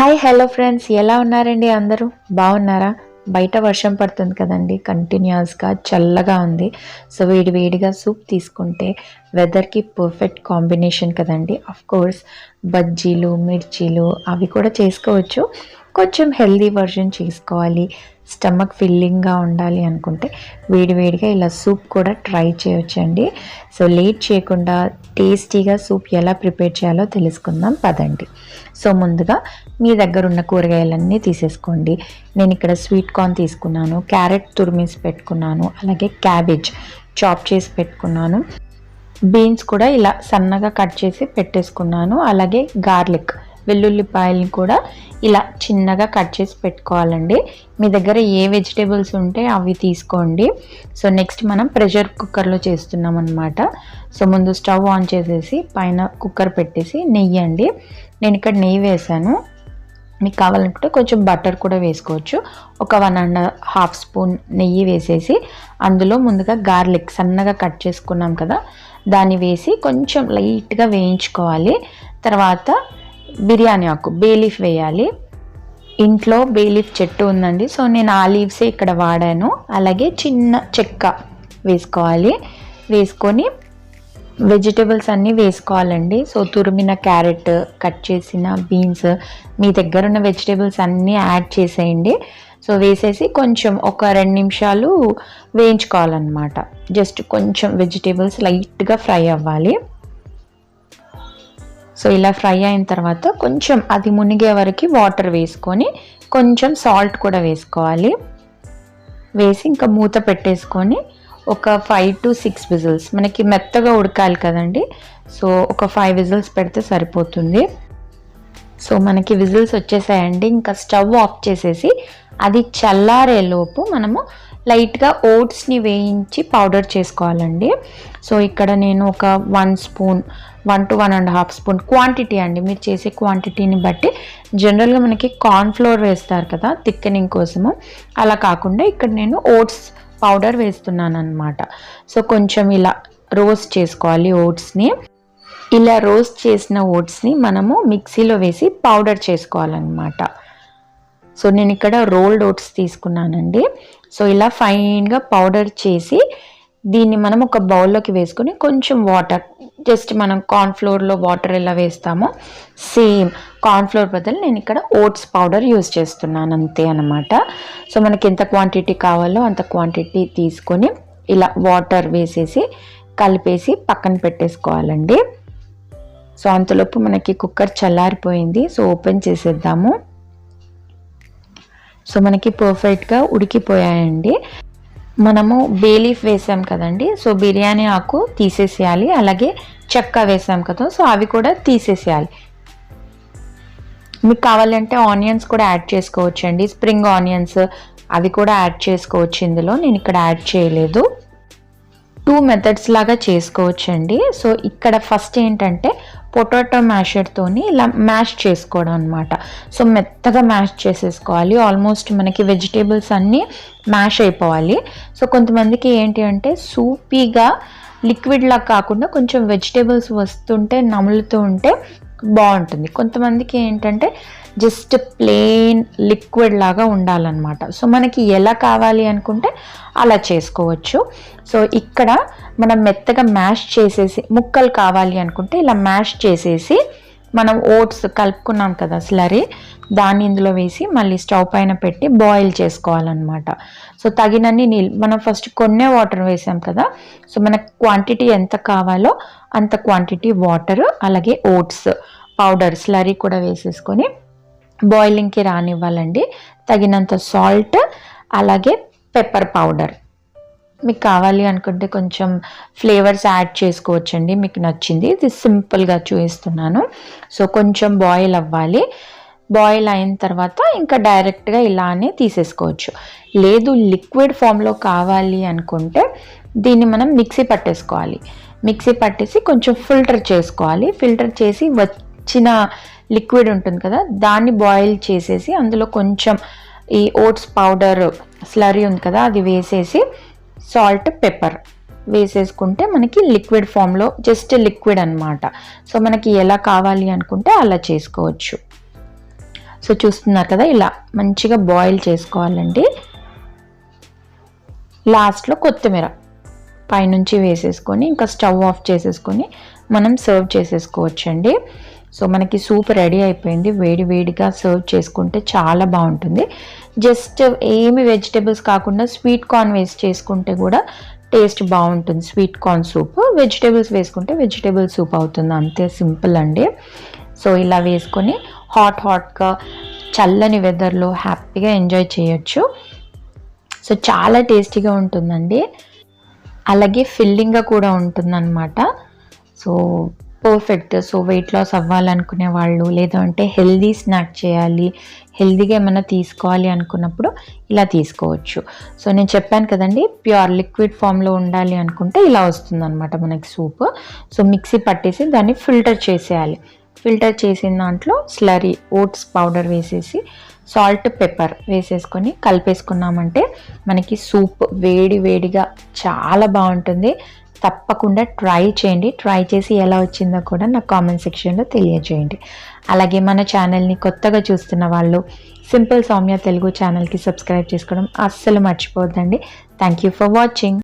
Hi hello friends. ఎలా ఉన్నారండి అందరూ? బాగున్నారా? బయట వర్షం పడుతుంది కదండి. కంటిన్యూస్గా చల్లగా ఉంది. సో వేడి వేడిగా సూప్ తీసుకుంటే వెదర్కి పర్ఫెక్ట్ కాంబినేషన్ కదండి. కోర్స్ బజ్జీలు మిర్చీలు అవి కూడా చేసుకోవచ్చు. కొంచెం హెల్దీ వర్జన్ చేసుకోవాలి. స్టమక్ ఫిల్లింగ్గా ఉండాలి అనుకుంటే వేడివేడిగా ఇలా సూప్ కూడా ట్రై చేయొచ్చండి. సో లేట్ చేయకుండా టేస్టీగా సూప్ ఎలా ప్రిపేర్ చేయాలో తెలుసుకుందాం. పదండి. సో ముందుగా మీ దగ్గర ఉన్న కూరగాయలన్నీ తీసేసుకోండి. నేను ఇక్కడ స్వీట్ కార్న్ తీసుకున్నాను క్యారెట్ తురిమేసి పెట్టుకున్నాను అలాగే క్యాబేజ్ చాప్ చేసి పెట్టుకున్నాను. బీన్స్ కూడా ఇలా సన్నగా కట్ చేసి పెట్టేసుకున్నాను అలాగే గార్లిక్ వెల్లుల్లిపాయలను కూడా ఇలా చిన్నగా కట్ చేసి పెట్టుకోవాలండి. మీ దగ్గర ఏ వెజిటేబుల్స్ ఉంటే అవి తీసుకోండి. సో నెక్స్ట్ మనం ప్రెషర్ కుక్కర్లో చేస్తున్నాం అనమాట సో ముందు స్టవ్ ఆన్ చేసేసి పైన కుక్కర్ పెట్టేసి నెయ్యి అండి. నేను ఇక్కడ నెయ్యి వేసాను మీకు కావాలనుకుంటే కొంచెం బటర్ కూడా వేసుకోవచ్చు. ఒక వన్ అండ్ హాఫ్ స్పూన్ నెయ్యి వేసేసి అందులో ముందుగా గార్లిక్ సన్నగా కట్ చేసుకున్నాం కదా దాన్ని వేసి కొంచెం లైట్గా వేయించుకోవాలి. తర్వాత బిర్యానీ ఆకు బేలీఫ్ వేయాలి. ఇంట్లో బేలీఫ్ చెట్టు ఉందండి సో నేను ఆ లీవ్సే ఇక్కడ వాడాను. అలాగే చిన్న చెక్క వేసుకోవాలి. వేసుకొని వెజిటేబుల్స్ అన్నీ వేసుకోవాలండి. సో తురిమిన క్యారెట్ కట్ చేసిన బీన్స్ మీ దగ్గర ఉన్న వెజిటేబుల్స్ అన్నీ యాడ్ చేసేయండి. సో వేసేసి కొంచెం ఒక రెండు నిమిషాలు వేయించుకోవాలన్నమాట. జస్ట్ కొంచెం వెజిటేబుల్స్ లైట్గా ఫ్రై అవ్వాలి. సో ఇలా ఫ్రై అయిన తర్వాత కొంచెం అది మునిగే వరకు వాటర్ వేసుకొని కొంచెం సాల్ట్ కూడా వేసుకోవాలి. వేసి ఇంకా మూత పెట్టేసుకొని ఒక ఫైవ్ టు సిక్స్ విజిల్స్ మనకి మెత్తగా ఉడకాలి కదండి. సో ఒక ఫైవ్ విజిల్స్ పెడితే సరిపోతుంది. సో మనకి విజిల్స్ వచ్చేసాయండి. ఇంకా స్టవ్ ఆఫ్ చేసేసి అది చల్లారేలోపు మనము లైట్గా ఓట్స్ని వేయించి పౌడర్ చేసుకోవాలండి. సో ఇక్కడ నేను ఒక one spoon one two one and half spoon quantity అండి. మీరు చేసే క్వాంటిటీని బట్టి జనరల్గా మనకి కార్న్ ఫ్లోర్ వేస్తారు కదా థిక్కనింగ్ కోసము. అలా కాకుండా ఇక్కడ నేను ఓట్స్ పౌడర్ వేస్తున్నాను అనమాట సో కొంచెం ఇలా రోస్ట్ చేసుకోవాలి ఓట్స్ని. ఇలా రోస్ట్ చేసిన ఓట్స్ని మనము మిక్సీలో వేసి పౌడర్ చేసుకోవాలన్నమాట. సో నేను ఇక్కడ రోల్డ్ ఓట్స్ తీసుకున్నానండి. సో ఇలా ఫైన్గా పౌడర్ చేసి దీన్ని మనం ఒక బౌల్లోకి వేసుకొని కొంచెం వాటర్ జస్ట్ మనం కార్న్ఫ్లోర్లో వాటర్ ఎలా వేస్తామో సేమ్ కార్న్ఫ్లోర్ బదులు నేను ఇక్కడ ఓట్స్ పౌడర్ యూస్ చేస్తున్నాను అంతే అనమాట సో మనకి ఎంత క్వాంటిటీ కావాలో అంత క్వాంటిటీ తీసుకొని ఇలా వాటర్ వేసేసి కలిపేసి పక్కన పెట్టేసుకోవాలండి. సో అంతలోపు మనకి కుక్కర్ చల్లారిపోయింది. సో ఓపెన్ చేసేద్దాము. సో మనకి పర్ఫెక్ట్గా ఉడికిపోయాయండి. మనము బేలీఫ్ వేసాం కదండి. సో బిర్యానీ ఆకు తీసేసేయాలి. అలాగే చెక్క వేసాం కదా. సో అవి కూడా తీసేసేయాలి. మీకు కావాలంటే ఆనియన్స్ కూడా యాడ్ చేసుకోవచ్చు అండి స్ప్రింగ్ ఆనియన్స్ అవి కూడా యాడ్ చేసుకోవచ్చు ఇందులో. నేను ఇక్కడ యాడ్ చేయలేదు. టూ మెథడ్స్ లాగా చేసుకోవచ్చండి. సో ఇక్కడ ఫస్ట్ ఏంటంటే పొటాటో మ్యాషర్తో ఇలా మ్యాష్ చేసుకోవడం అనమాట సో మెత్తగా మ్యాష్ చేసేసుకోవాలి. ఆల్మోస్ట్ మనకి వెజిటేబుల్స్ అన్నీ మ్యాష్ అయిపోవాలి. సో కొంతమందికి ఏంటి అంటే సూపీగా లిక్విడ్లా కాకుండా కొంచెం వెజిటేబుల్స్ వస్తుంటే నములుతూ ఉంటే బాగుంటుంది. కొంతమందికి ఏంటంటే జస్ట్ ప్లెయిన్ లిక్విడ్ లాగా ఉండాలన్నమాట. సో మనకి ఎలా కావాలి అనుకుంటే అలా చేసుకోవచ్చు. సో ఇక్కడ మనం మెత్తగా మ్యాష్ చేసేసి ముక్కలు కావాలి అనుకుంటే ఇలా మ్యాష్ చేసేసి మనం ఓట్స్ కలుపుకున్నాం కదా స్లరీ దాన్ని ఇందులో వేసి మళ్ళీ స్టవ్ పైన పెట్టి బాయిల్ చేసుకోవాలన్నమాట. సో తగినన్ని నీళ్ళు మనం ఫస్ట్ కొన్నే వాటర్ వేసాం కదా సో మన క్వాంటిటీ ఎంత కావాలో అంత క్వాంటిటీ వాటర్ అలాగే ఓట్స్ పౌడర్ స్లరీ కూడా వేసేసుకొని బాయిలింగ్కి రానివ్వాలండి. తగినంత సాల్ట్ అలాగే పెప్పర్ పౌడర్ మీకు కావాలి అనుకుంటే కొంచెం ఫ్లేవర్స్ యాడ్ చేసుకోవచ్చండి మీకు నచ్చింది. ఇది సింపుల్గా చూపిస్తున్నాను. సో కొంచెం బాయిల్ అవ్వాలి. బాయిల్ అయిన తర్వాత ఇంకా డైరెక్ట్గా ఇలానే తీసేసుకోవచ్చు. లేదు లిక్విడ్ ఫామ్లో కావాలి అనుకుంటే దీన్ని మనం మిక్సీ పట్టేసుకోవాలి. మిక్సీ పట్టేసి కొంచెం ఫిల్టర్ చేసుకోవాలి. ఫిల్టర్ చేసి వచ్చిన లిక్విడ్ ఉంటుంది కదా దాన్ని బాయిల్ చేసేసి అందులో కొంచెం ఈ ఓట్స్ పౌడర్ స్లరీ ఉంది కదా అది వేసేసి సాల్ట్ పెప్పర్ వేసేసుకుంటే మనకి లిక్విడ్ ఫామ్లో జస్ట్ లిక్విడ్ అనమాట సో మనకి ఎలా కావాలి అనుకుంటే అలా చేసుకోవచ్చు. సో చూస్తున్నారు కదా ఇలా మంచిగా బాయిల్ చేసుకోవాలండి. లాస్ట్లో కొత్తిమీర పైనుంచి వేసేసుకొని ఇంకా స్టవ్ ఆఫ్ చేసేసుకొని మనం సర్వ్ చేసేసుకోవచ్చండి. సో మనకి సూప్ రెడీ అయిపోయింది. వేడి వేడిగా సర్వ్ చేసుకుంటే చాలా బాగుంటుంది. జస్ట్ ఏమి వెజిటేబుల్స్ కాకుండా స్వీట్ కార్న్ వేసి చేసుకుంటే కూడా టేస్ట్ బాగుంటుంది. Sweet corn soup. వెజిటేబుల్స్ వేసుకుంటే వెజిటేబుల్ సూప్ అవుతుంది. అంతే సింపుల్ అండి. సో ఇలా వేసుకొని హాట్ హాట్గా చల్లని వెదర్లో హ్యాపీగా ఎంజాయ్ చేయొచ్చు. సో చాలా టేస్టీగా ఉంటుందండి. అలాగే ఫిల్లింగ్గా కూడా ఉంటుందన్నమాట. So perfect so weight loss అవ్వాలనుకునే వాళ్ళు లేదంటే హెల్దీ స్నాక్ చేయాలి. హెల్దీగా ఏమైనా తీసుకోవాలి అనుకున్నప్పుడు ఇలా తీసుకోవచ్చు. సో నేను చెప్పాను కదండి ప్యూర్ లిక్విడ్ ఫామ్లో ఉండాలి అనుకుంటే ఇలా వస్తుందన్నమాట మనకి సూప్ సో మిక్సీ పట్టేసి దాన్ని ఫిల్టర్ చేసేయాలి. ఫిల్టర్ చేసిన దాంట్లో స్లరీ ఓట్స్ పౌడర్ వేసేసి సాల్ట్ పెప్పర్ వేసేసుకొని కలిపేసుకున్నామంటే మనకి సూప్ వేడి వేడిగా చాలా బాగుంటుంది. తప్పకుండా ట్రై చేయండి. ట్రై చేసి ఎలా వచ్చిందో కూడా నాకు కామెంట్ సెక్షన్లో తెలియజేయండి. అలాగే మన ఛానల్ని కొత్తగా చూస్తున్న వాళ్ళు సింపుల్ సౌమ్య తెలుగు ఛానల్కి సబ్స్క్రైబ్ చేసుకోవడం అస్సలు మర్చిపోద్దండి థ్యాంక్ యూ ఫర్ వాచింగ్